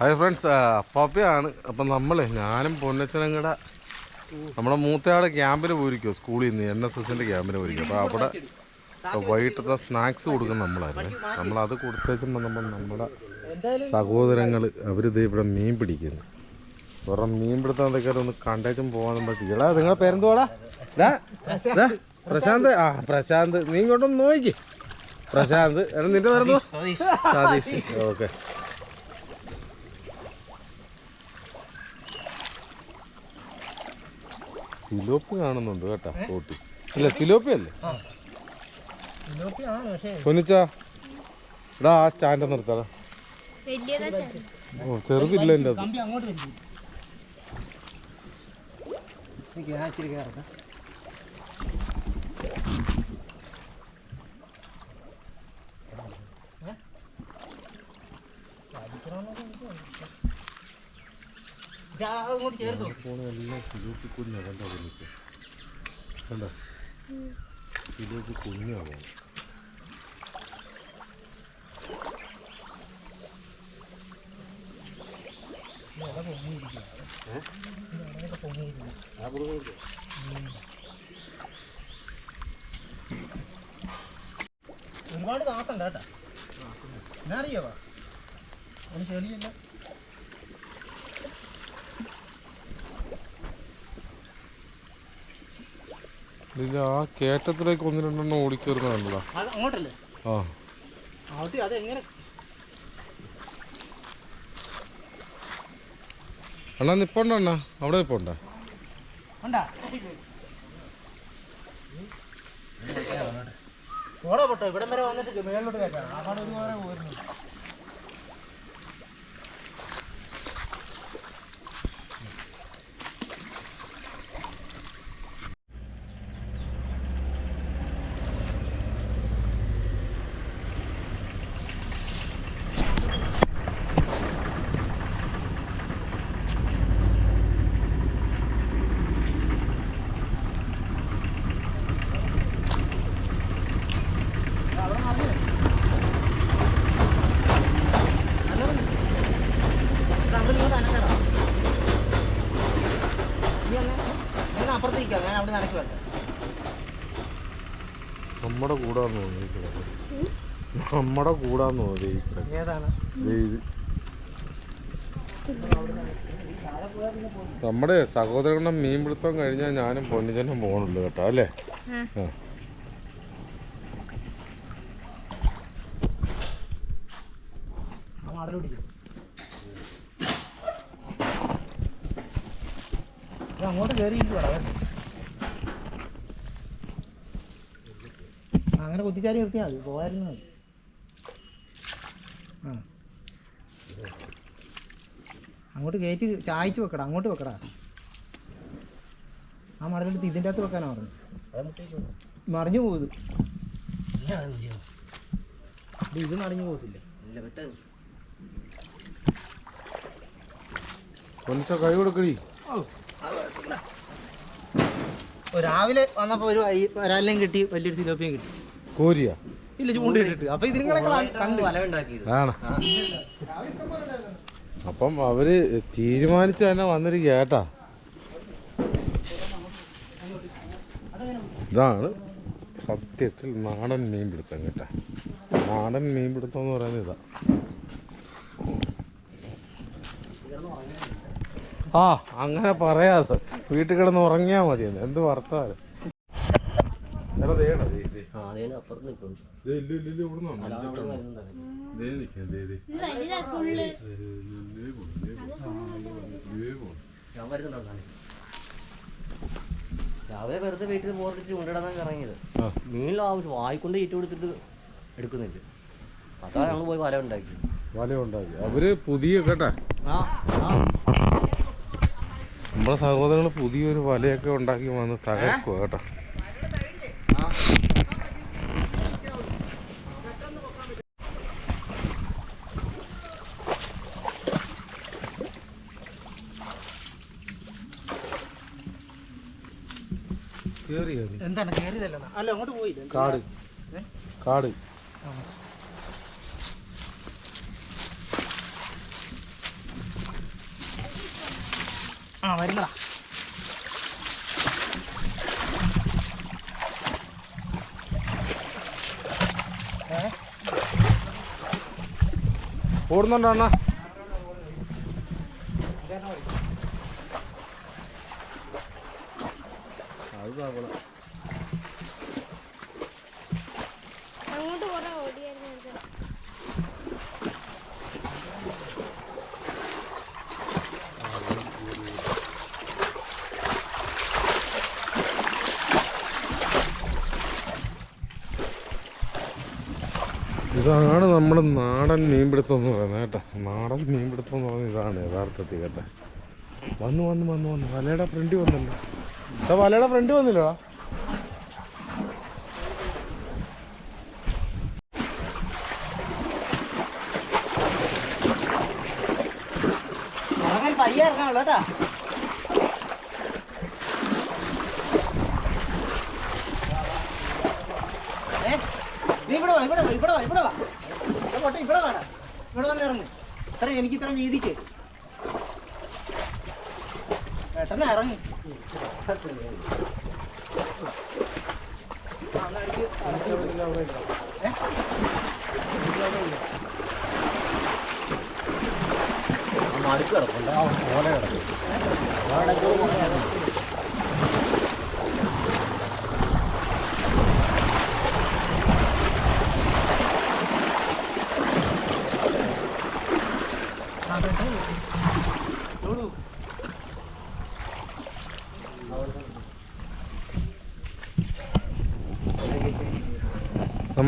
Hi friends അപ്പാപ്പയാണ് അപ്പം നമ്മൾ ഞാനും പൊന്നച്ചനും കൂടെ നമ്മുടെ മൂത്തയാളെ ക്യാമ്പിന് പോയിരിക്കുമോ സ്കൂളിൽ നിന്ന്. എൻ എസ് എസിന്റെ ക്യാമ്പിന് പോയിരിക്കും അപ്പോൾ അവിടെ വൈകിട്ടത്തെ സ്നാക്സ് കൊടുക്കുന്ന നമ്മളായിരുന്നു. നമ്മളത് കൊടുത്തേക്കുമ്പോൾ നമ്മൾ നമ്മുടെ സഹോദരങ്ങൾ അവർ ഇതേ ഇവിടെ മീൻ പിടിക്കുന്നു. വേറെ മീൻ പിടുത്തം എന്തൊക്കെ ഒന്ന് കണ്ടേച്ചും പോകാനും പറ്റില്ല നിങ്ങളുടെ ഡാ, പ്രശാന്ത്. ആ പ്രശാന്ത്. നീ ഇങ്ങോട്ടൊന്ന് നോക്കി പ്രശാന്ത്. എടാ നിന്റെ പേരെന്തോ സതീഷ്. ഓക്കെ. സിലോപ്പി കാണുന്നുണ്ട് കേട്ടാ തോട്ടി അല്ല സിലോപ്പി അല്ലേ? പൊന്നിച്ചാ എടാ ആ സ്റ്റാൻഡ് നിർത്താടാ. ഓ ചെറുതില്ല എന്റെ അത് കമ്പി അങ്ങോട്ട് ഞാൻ ചേർത്ത്. ഫോണ് എല്ലാം സിലോപ്പി കുഞ്ഞാ കണ്ടോ പൊന്നിച്ച് കണ്ടോ? സിലോപ്പി കുഞ്ഞാ പോണത് ഒരുപാട് താത്തണ്ട കേട്ടാ. എന്നാ അറിയാവാ ഒന്ന് ചെളിയല്ല? ഇല്ല ആ കേറ്റത്തിലേക്ക് ഒന്ന് രണ്ടെണ്ണം ഓടിക്കേറുന്നതല്ലോ അത് അങ്ങോട്ടല്ലേ? ആ. അത് അതെങ്ങനെ അണ്ണാ നിപ്പുണ്ടോ അണ്ണാ. അവിടെ നിപ്പുണ്ടോ ഇവിടെ വന്നിട്ട് മേളിലോട്ട് കേട്ടാണ് അവിടെ ഒരു വേറെ പോരുന്നു അപ്പുറത്തേക്കാം ഞാൻ അവിടെ നനയ്ക്ക് വരട്ടെ. നമ്മുടെ കൂടാന്ന് തോന്നിയിരിക്കുന്നത്. നമ്മുടെ കൂടാന്ന് തോന്നിയിരിക്കുന്നത്. ഏതാണ്? നമ്മുടെ സഹോദരങ്ങളുടെ മീൻ പിടുത്തം കഴിഞ്ഞാൽ ഞാനും പൊന്നിച്ചനും പോകണുള്ളൂ കേട്ടോ അല്ലേ? ആ. ആ. അങ്ങോട്ട് അങ്ങനെ കുത്തിച്ചാരി നിർത്തിയാൽ മതി പോയായിരുന്നു മതി. ആ. അങ്ങോട്ട് കയറ്റി ചായച്ച് വെക്കടാ അങ്ങോട്ട് വെക്കടാ. ആ മടലെടുത്ത് ഇതിന്റെ അകത്ത് വെക്കാനാ പറഞ്ഞു മറിഞ്ഞു പോകുത് ഇത്. മറിഞ്ഞു പോകത്തില്ല കൈ കൊടുക്കടി. രാവിലെ വന്നപ്പോ ഒരു ഐ- കിട്ടി വലിയൊരു സിലോപ്പിയും കിട്ടി. കോരിയ? ഇല്ല ചൂണ്ടിട്ടിട്ട് അപ്പൊ ഇതിങ്ങളൊക്കെ കണ്ടു ആണ്? അപ്പം അവർ തീരുമാനിച്ചു തന്നെ വന്നിരിക്കുക കേട്ടാ. ഇതാണ് സത്യത്തിൽ നാടൻ മീൻ പിടുത്തം കേട്ടാ. നാടൻ മീൻ പിടുത്തം എന്ന് പറയുന്നത് ഇതാ. ആ അങ്ങനെ പറയാതെ. വീട്ടിൽ കിടന്ന് ഉറങ്ങിയാ മതി എന്ത് വർത്താനം? രാവിലെ വെറുതെ വീട്ടിൽ പോറിട്ട് കൊണ്ടിടാൻ ഇറങ്ങിയത്. മീനിലും ആവശ്യം വായിക്കൊണ്ട് ഈറ്റ് കൊടുത്തിട്ട് എടുക്കുന്നില്ല. അതാ ഞങ്ങൾ പോയി വല ഉണ്ടാക്കി. വല ഉണ്ടാക്കി. അവർ പുതിയ കേട്ടാ? ആ ആ. നമ്മളെ സഹോദരങ്ങൾ പുതിയൊരു വലയൊക്കെ ഉണ്ടാക്കി വന്ന് തകർക്കുക കേട്ടോ? എന്താണ്? കേറിയതല്ലോ? അല്ല അങ്ങോട്ട് പോയില്ല? കാട്. കാട്. ആ വരുന്നതാ. ഓടുന്നുണ്ടോ അണ്ണാ അങ്ങോട്ട് കുറെ ഓടിയായിരുന്നു ഇത്. നമ്മൾ നാടൻ മീൻപിടുത്തം എന്ന് പറയുന്നത് കേട്ടോ. നാടൻ മീൻപിടുത്തം എന്ന് പറയുന്നത് ഇതാണ് യഥാർത്ഥത്തിൽ കേട്ടോ. വന്നു വന്നു വന്നു വന്നു. വലയുടെ ഫ്രണ്ട് വന്നല്ലോ ഏട്ടാ വലയുടെ ഫ്രണ്ട് വന്നില്ലടാ. പയ്യെ ഇവിടെ വാ ഇവിടെ വാ ഇവിടെ വാ ഇവിടെ വാ. പോട്ടെ ഇവിടെ വേണം. ഇവിടെ വന്ന് ഇറങ്ങ്. ഇത്ര എനിക്ക് ഇത്ര വീതിക്ക്. പെട്ടെന്ന് ഇറങ്ങി. നടുക്ക് കിടപ്പുണ്ട്. ആ ഓല കിടക്കും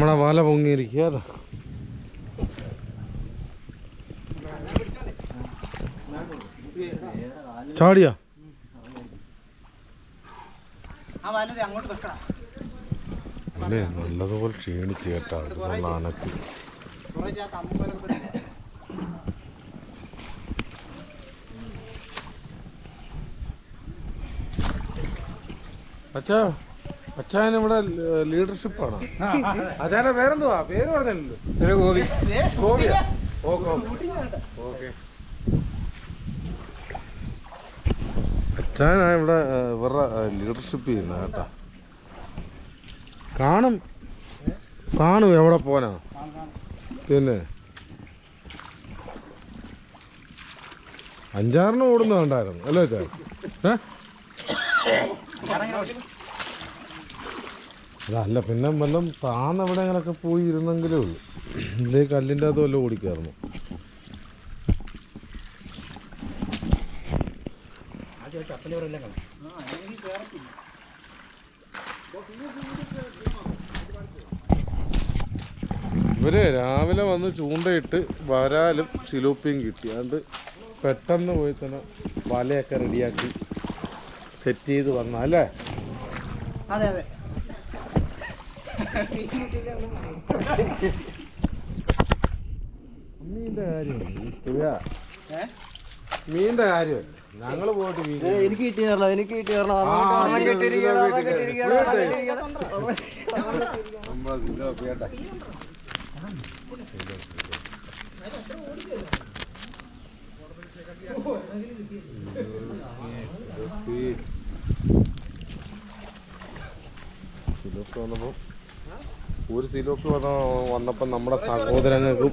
നമ്മളെ വല പൊങ്ങിയിരിക്കുക? ചാടിയാ? അല്ലേ നല്ലതുപോലെ ക്ഷീണിച്ച് കേട്ടാ. പിടിച്ച്. അച്ഛാ. അച്ഛാൻ ഇവിടെ ലീഡർഷിപ്പാണ് അച്ഛാന്റെ പേരെന്തുവാ? പേര് പറഞ്ഞല്ലോ ഗോപി. ഗോപിയാ. ഓക്കെ. ഓക്കെ. അച്ഛനാ ഇവിടെ ഇവരുടെ ലീഡർഷിപ്പ് ചെയ്യുന്ന കേട്ടാ. കാണും. കാണും എവിടെ പോനാ പിന്നെ? അഞ്ചാറിന് ഓടുന്ന കണ്ടായിരുന്നു. അല്ലേ അച്ഛാ? ഏ? അതല്ല പിന്നെ വല്ലതും താന്ന് അങ്ങനെയൊക്കെ പോയി ഇരുന്നെങ്കിലേ ഉള്ളൂ. ഇല്ലേ കല്ലിന്റെ അകത്ത് വല്ലതും ഓടിക്കായിരുന്നു. ഇവർ രാവിലെ വന്ന് ചൂണ്ടയിട്ട് വരാലും സിലോപ്പിയും കിട്ടി. അതുകൊണ്ട് പെട്ടെന്ന് പോയി തന്നെ വലയൊക്കെ റെഡിയാക്കി സെറ്റ് ചെയ്ത് വന്നാ അല്ലേ? അതെ അതെ. ഏ? മീന്റെ കാര്യം ഞങ്ങൾ പോയിട്ട് മീൻ എനിക്ക് കിട്ടി തരണം എനിക്ക് കിട്ടി തരണം ആ, ഒരു സിലോക്ക് വന്ന വന്നപ്പോൾ നമ്മുടെ സഹോദരങ്ങൾക്കും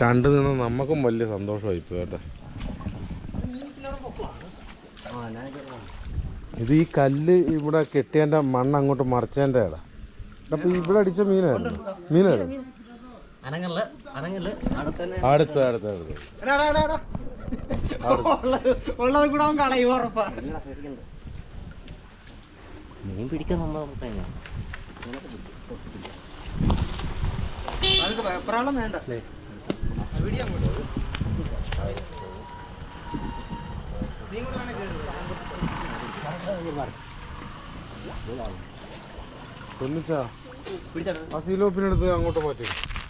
കണ്ടു നിന്ന് നമുക്കും വലിയ സന്തോഷമായി ഇപ്പോൾ കേട്ടോ. ഇത് ഈ കല്ല് ഇവിടെ കെട്ടിയതിന്റെ മണ്ണ് അങ്ങോട്ട് മറിച്ചതിന്റെ ഇടാ അപ്പൊ ഇവിടെ അടിച്ച മീനായിരുന്നു. മീനായിരുന്നു. അനങ്ങല്ല അനങ്ങല്ല അവിടെ തന്നെ അടുത്ത അടുത്ത. ഉള്ളത് ഉള്ളത് മീൻ പിടിക്കാൻ നമ്മളെ. അതൊക്കെ വെപ്രാളം വീഡിയോ അങ്ങോട്ട്?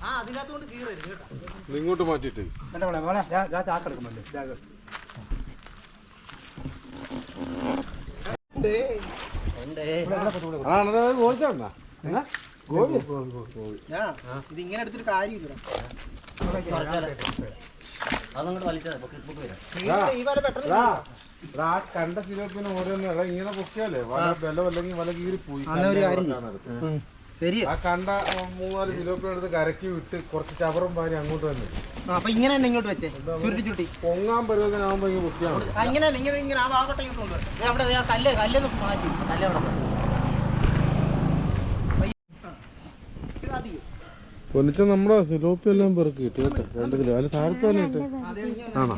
ആ മാറ്റി ഇങ്ങോട്ട് മാറ്റിട്ട്. ഉണ്ട്. ആ പോയിച്ചാ ഞാൻ ഇത് ഇങ്ങനെ എടുത്തിട്ട് കാര്യമില്ല അതങ്ങോട്ട് വലിച്ചാൽ ഈ വല പെട്ടെന്ന് ആ കണ്ട സിനിമ ഓരോന്ന് ഇങ്ങനെ പൊക്കിയാലേ വല ബലം അല്ലെങ്കിൽ വല കീറി പോയി ശരി ആ കണ്ട മൂന്നാൽ സിലോപ്പിനെ എടുത്ത് കരക്കി വിട്ട് കുറച്ച് ചവറും പാരി അങ്ങോട്ട് വന്നു. അപ്പൊ ഇങ്ങനെ തന്നെ ഇങ്ങോട്ട് വെച്ചേ? ചുരുട്ടി ചുരുട്ടി. പൊങ്ങാൻ പരുവത്തിനാകുമ്പോ ഇങ്ങനെ മതി. ആ, ഇങ്ങനെ ഇങ്ങനെ ഇങ്ങനെ ആ ഭാഗത്തോട്ട് ഇങ്ങോട്ട് കൊണ്ടുവരാം. അവിടെ ആ കല്ല് കല്ലെന്ന് മാറ്റി. കല്ല് അവിടെ പൊന്നിച്ച നമ്മുടെ സിലോപ്പി എല്ലാം പെറുക്കി കിട്ടി കേട്ടോ രണ്ട് കിലോ. അതിന് താഴത്ത് തന്നെ കിട്ടി ഇങ്ങനെ. ആണോ?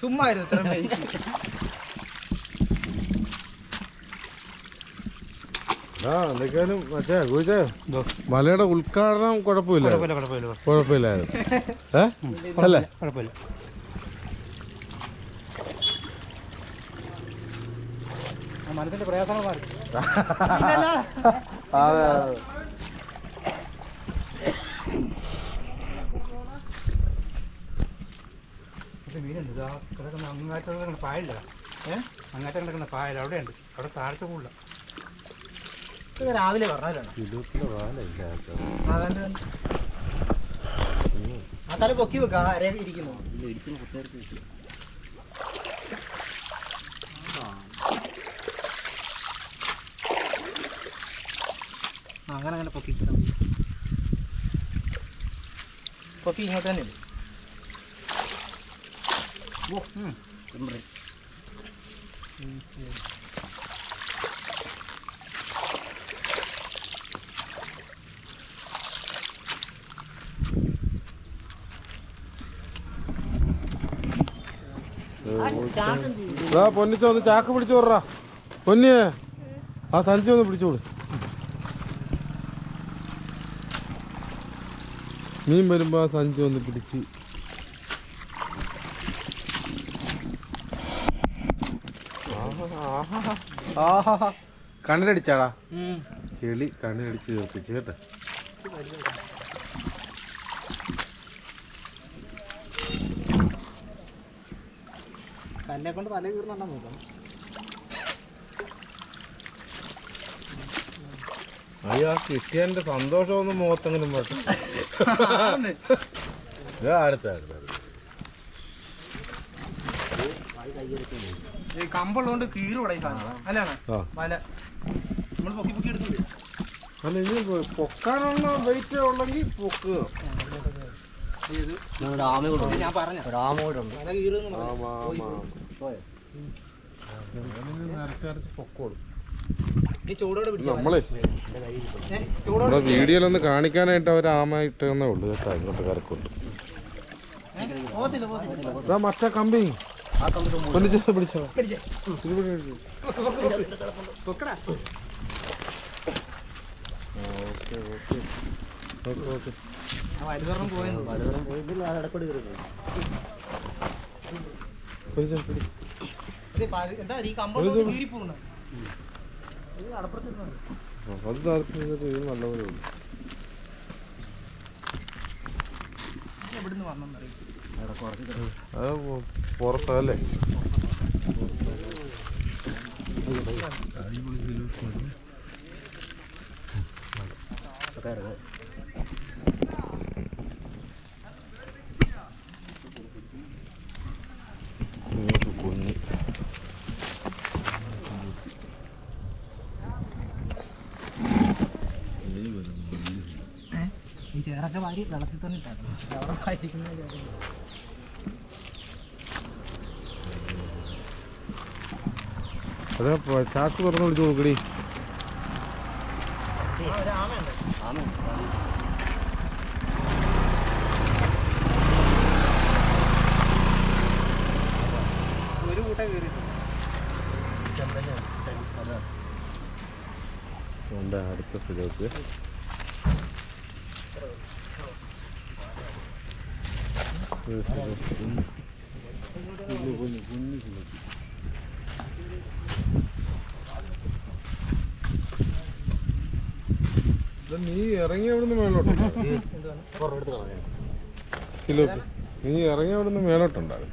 ചുമ്മാ എന്തൊക്കെയാലും മലയുടെ ഉദ്ഘാടനം കുഴപ്പമില്ല. കുഴപ്പമില്ലായിരുന്നു. ഏ? അല്ലേ? മനസ്സിന്റെ പ്രയാസങ്ങൾ മാറി അതെ അതെ. മീനുണ്ട്. ഇതാ കിടക്കുന്ന അങ്ങാറ്റം കിടക്കുന്ന പായല്ല ഏഹ് അങ്ങാറ്റം കിടക്കുന്ന പായൽ അവിടെയുണ്ട്. അവിടെ താഴത്തെ കൂടുതല രാവിലെ ആ തല പൊക്കി വെക്കാം. അര ഇരിക്കുന്നു. ഇടിച്ചു കുത്തിയെടുത്ത് ആ, അങ്ങനെ അങ്ങനെ പൊക്കി പൊക്കി ഇങ്ങോട്ട് തന്നെ ഓ പൊന്നിച്ച ഒന്ന് ചാക്ക് പിടിച്ചു വിടറാ പൊന്നിയേ ആ സഞ്ചി ഒന്ന് പിടിച്ചോളൂ മീൻ വരുമ്പോൾ ആ സഞ്ചി ഒന്ന് പിടിച്ച്. കണ്ണിലടിച്ചാടാ. ചെളി കണ്ണിലടിച്ച് ചേർപ്പിച്ച് കേട്ടെ. കൊണ്ട് തല കീറുന്നുണ്ടോ നോക്കാം. അയ്യോ കിട്ടിയതിന്റെ സന്തോഷമൊന്നും മുഖത്തെങ്കിലും പറ്റും അടുത്ത അടുത്ത. ഈ കമ്പുള്ളതുകൊണ്ട് കീറുവിടെ അല്ലാണ്? വല. നമ്മൾ പൊക്കി പൊക്കി എടുക്കില്ലേ അല്ല പൊക്കാനുള്ള വെയിറ്റ് ഉള്ളെങ്കിൽ പൊക്കുക ഞാൻ പറഞ്ഞു. നരച്ച് നരച്ച് പൊക്കോളും. നമ്മളെ നമ്മുടെ വീഡിയോയിലൊന്ന് കാണിക്കാനായിട്ട് അവർ ആമ ഇട്ടേ ഉള്ളു. കേട്ടോ ഇങ്ങോട്ട് ഇതാ മറ്റേ കമ്പി. പിടിച്ചോ ഓക്കേ ഓക്കേ. ഓക്കേ എന്താ ഈ അത് നടത്തുന്നത് ഇത് നല്ലപോലെ ഉണ്ട് അത് പുറത്തല്ലേ കയറുക ഇങ്ങോട്ട് കുഞ്ഞ് ഈ ചേറൊക്കെ വാരി വെള്ളത്തിൽ തന്നെ ഇട്ടായിരുന്നു അവിടെ വായിരിക്കുന്ന അതെ ചാക്ക് തുറന്ന് വിളിച്ചു നോക്കടി. ആ, ഒരു ആമയുണ്ട്. ആമ ഒരു കൂട്ടം കയറിയിട്ടുണ്ട്. അടുത്ത സ്ഥലത്ത് നീ ഇറങ്ങി അവിടുന്ന് മേലോട്ടുണ്ടാകും നീ ഇറങ്ങി അവിടുന്ന് മേലോട്ടുണ്ടാകും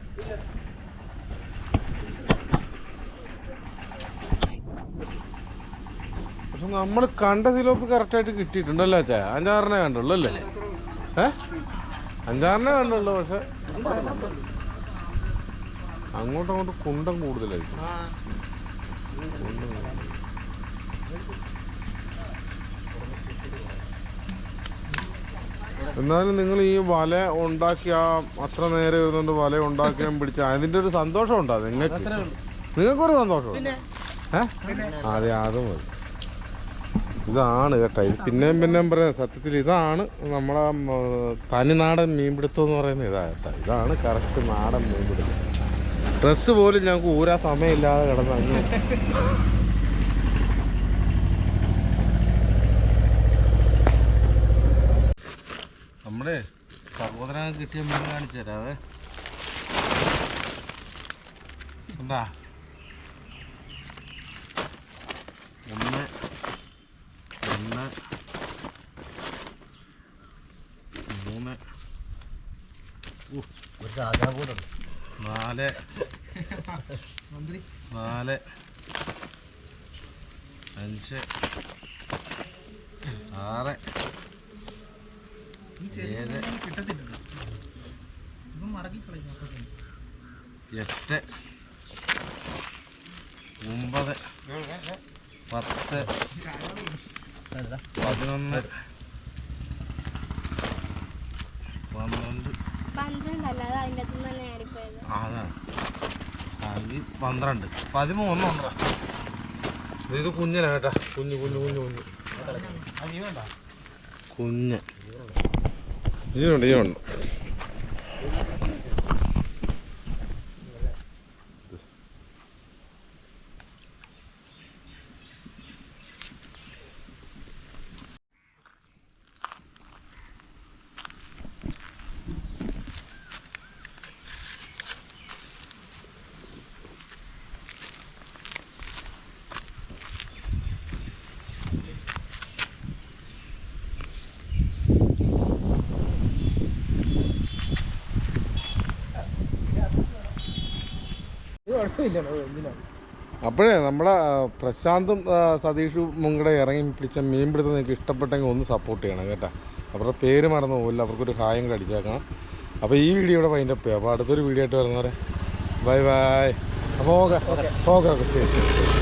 പക്ഷെ നമ്മൾ കണ്ട സിലോപ്പ് കറക്റ്റായിട്ട് കിട്ടിയിട്ടുണ്ടല്ലോ അച്ഛാ. അഞ്ചാറിനെ കണ്ടുള്ളൂ അല്ലേ? ഏഹ് അഞ്ചാറിനെ കണ്ടുള്ളൂ പക്ഷെ. അങ്ങോട്ടും അങ്ങോട്ടും കുണ്ടം കൂടുതലായിരിക്കും. എന്നാലും നിങ്ങൾ ഈ വല ഉണ്ടാക്കിയ അത്ര നേരെ ഇരുന്നുകൊണ്ട് വല ഉണ്ടാക്കിയാൽ പിടിച്ച അതിന്റെ ഒരു സന്തോഷം ഉണ്ടോ നിങ്ങൾക്ക് നിങ്ങൾക്കൊരു സന്തോഷം ഏ? അതെ അത് മതി. ഇതാണ് കേട്ടോ. ഇത് പിന്നെയും പിന്നെയും പറയാം സത്യത്തിൽ ഇതാണ് നമ്മളെ തനി തനിനാടൻ മീൻപിടുത്തം എന്ന് പറയുന്നത് ഇതാ കേട്ടോ. ഇതാണ് കറക്റ്റ് നാടൻ മീൻപിടുത്തം. ഡ്രസ്സ് പോലും ഞങ്ങൾക്ക് ഊരാ സമയമില്ലാതെ കിടന്നു അങ്ങ് നമ്മുടെ സഹോദരൻ കിട്ടിയ മീൻ കാണിച്ചു തരാവേ. എന്താ? ഒന്ന് ഒന്ന്. മൂന്ന്. നാല്. നാല്. അഞ്ച്. ആറ്. ഏഴ്. എട്ട്. ഒമ്പത്. പത്ത്. പതിനൊന്ന്. പന്ത്രണ്ട്. അത് അതാണ്. പന്ത്രണ്ട്. പതിമൂന്നുണ്ടോ ഇത് കുഞ്ഞിനാ കേട്ടാ. കുഞ്ഞു കുഞ്ഞു കുഞ്ഞു കുഞ്ഞു. കുഞ്ഞ്. ജീവനുണ്ട് ജീവനുണ്ട്. അപ്പോഴേ നമ്മുടെ പ്രശാന്തും സതീഷും മുങ്ങടെ ഇറങ്ങി പിടിച്ച മീൻ പിടുത്തം നിങ്ങൾക്ക് ഇഷ്ടപ്പെട്ടെങ്കിൽ ഒന്ന് സപ്പോർട്ട് ചെയ്യണം കേട്ടോ. അവരുടെ പേര് മറന്നു പോകില്ല അവർക്കൊരു ഹായം കൂടെ അടിച്ചേക്കണം. അപ്പോൾ ഈ വീഡിയോ ഇവിടെ ചെയ്യാം അപ്പോൾ അടുത്തൊരു വീഡിയോ ആയിട്ട് വരുന്നവരെ ബൈ ബൈ. അപ്പോൾ ഓക്കെ ഓക്കെ ഓക്കെ ശരി.